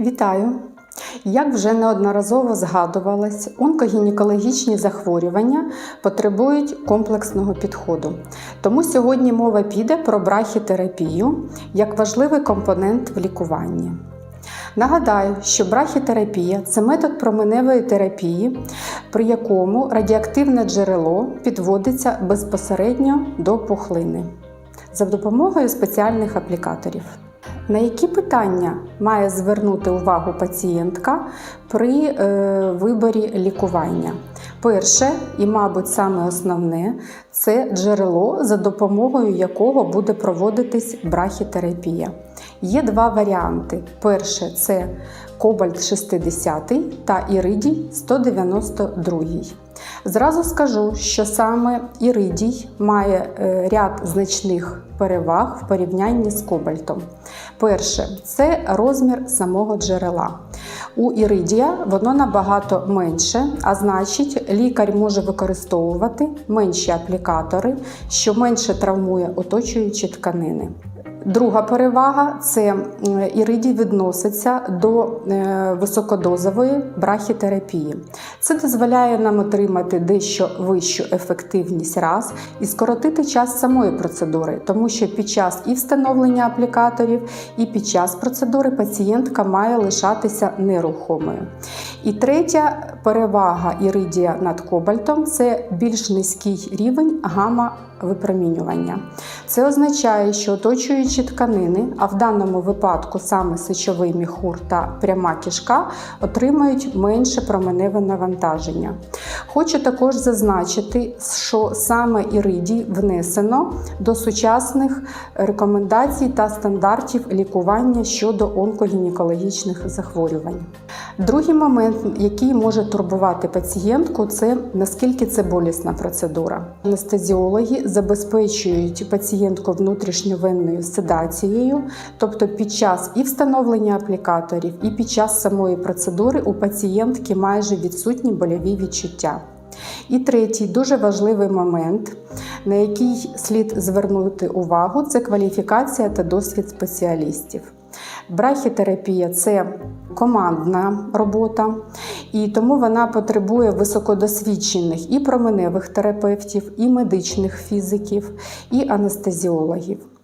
Вітаю! Як вже неодноразово згадувалось, онкогінекологічні захворювання потребують комплексного підходу. Тому сьогодні мова піде про брахітерапію як важливий компонент в лікуванні. Нагадаю, що брахітерапія це метод променевої терапії, при якому радіоактивне джерело підводиться безпосередньо до пухлини за допомогою спеціальних аплікаторів. На які питання має звернути увагу пацієнтка при е, виборі лікування? Перше, і, мабуть, саме основне це джерело, за допомогою якого буде проводитись брахітерапія. Є два варіанти. Перше це кобальт 60 та іридій 192. Зразу скажу, що саме іридій має е, ряд значних переваг в порівнянні з кобальтом. Перше це розмір самого джерела. У іридія воно набагато менше, а значить, лікар може використовувати менші аплікатори, що менше травмує оточуючі тканини. Друга перевага це іридій відноситься до е, високодозової брахітерапії. Це дозволяє нам отримати дещо вищу ефективність раз і скоротити час самої процедури, тому що під час і встановлення аплікаторів, і під час процедури пацієнтка має лишатися нерухомою. І третя перевага іридія над кобальтом це більш низький рівень гамма випромінювання. Це означає, що оточуючі тканини, а в даному випадку саме сечовий міхур та пряма кишка, отримають менше променеве навантаження. Хочу також зазначити, що саме іридій внесено до сучасних рекомендацій та стандартів лікування щодо онкогінекологічних захворювань. Другий момент, який може турбувати пацієнтку, це наскільки це болісна процедура. Анестезіологи забезпечують пацієнтку внутрішньовинною седацією, тобто під час і встановлення аплікаторів, і під час самої процедури у пацієнтки майже відсутні больові відчуття. І третій дуже важливий момент, на який слід звернути увагу, це кваліфікація та досвід спеціалістів. Брахітерапія це командна робота, і тому вона потребує високодосвідчених і променевих терапевтів, і медичних фізиків, і анестезіологів.